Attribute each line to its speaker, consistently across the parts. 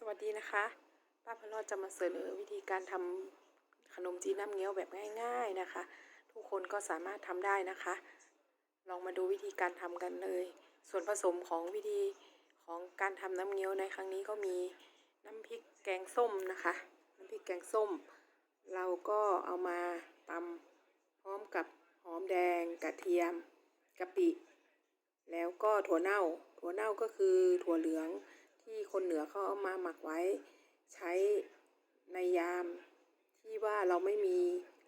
Speaker 1: สวัสดีนะคะ ป้าพะรอดจะมาเสนอวิธีการทำขนมจีนน้ำเงี้ยวแบบง่าย ๆนะคะ ทุกคนก็สามารถทำได้นะคะ ลองมาดูวิธีการทำกันเลย ส่วนผสมของวิธีของการทำน้ำเงี้ยวในครั้งนี้ก็มีน้ำพริกแกงส้มนะคะ น้ำพริกแกงส้ม เราก็เอามาตำพร้อมกับหอมแดงกระเทียมกะปิ แล้วก็ถั่วเน่า ถั่วเน่าก็คือถั่วเหลือง ที่คนเหนือเขาเอามาหมักไว้ ใช้ในยามที่ว่าเราไม่มี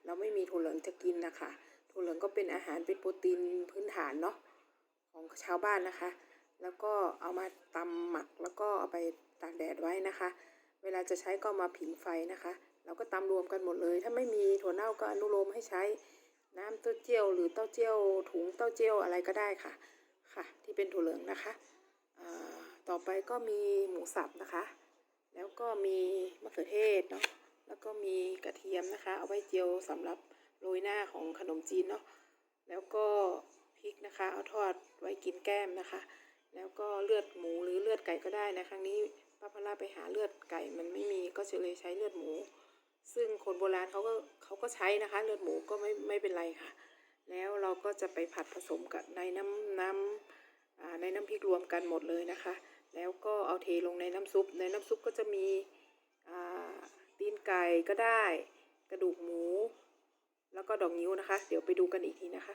Speaker 1: เราไม่มีถั่วเหลืองจะกินนะคะถั่วเหลืองก็เป็นอาหารเป็นโปรตีนพื้นฐานเนาะของชาวบ้านนะคะ แล้วก็เอามาตำหมักแล้วก็เอาไปตากแดดไว้นะคะ เวลาจะใช้ก็มาผิงไฟนะคะ เราก็ตำรวมกันหมดเลย ถ้าไม่มีถั่วเน่าก็อนุโลมให้ใช้น้ำเต้าเจี้ยวหรือเต้าเจี้ยวถุงเต้าเจี้ยวอะไรก็ได้ค่ะ ค่ะ ที่เป็นถั่วเหลืองนะคะอ่า ต่อไปก็มีหมูสับนะคะ แล้วก็มีมะเขือเทศเนาะ แล้วก็มีกระเทียมนะคะ เอาไว้เจียวสำหรับโรยหน้าของขนมจีนเนาะ แล้วก็พริกนะคะ เอาทอดไว้กินแก้มนะคะ แล้วก็เลือดหมูหรือเลือดไก่ก็ได้นะ ครั้งนี้ป้าพลาไปหาเลือดไก่มันไม่มีก็จะเลยใช้เลือดหมู ซึ่งคนโบราณเขาก็เขาก็ใช้นะคะ เลือดหมูก็ไม่ไม่เป็นไรค่ะ แล้วเราก็จะไปผัดผสมกับในน้ำน้ำในน้ำพริกรวมกันหมดเลยนะคะ แล้วก็เอาเทลงในน้ำซุป ในน้ำซุปก็จะมีตีนไก่ก็ได้ กระดูกหมู แล้วก็ดอกนิ้วนะคะ เดี๋ยวไปดูกันอีกทีนะคะ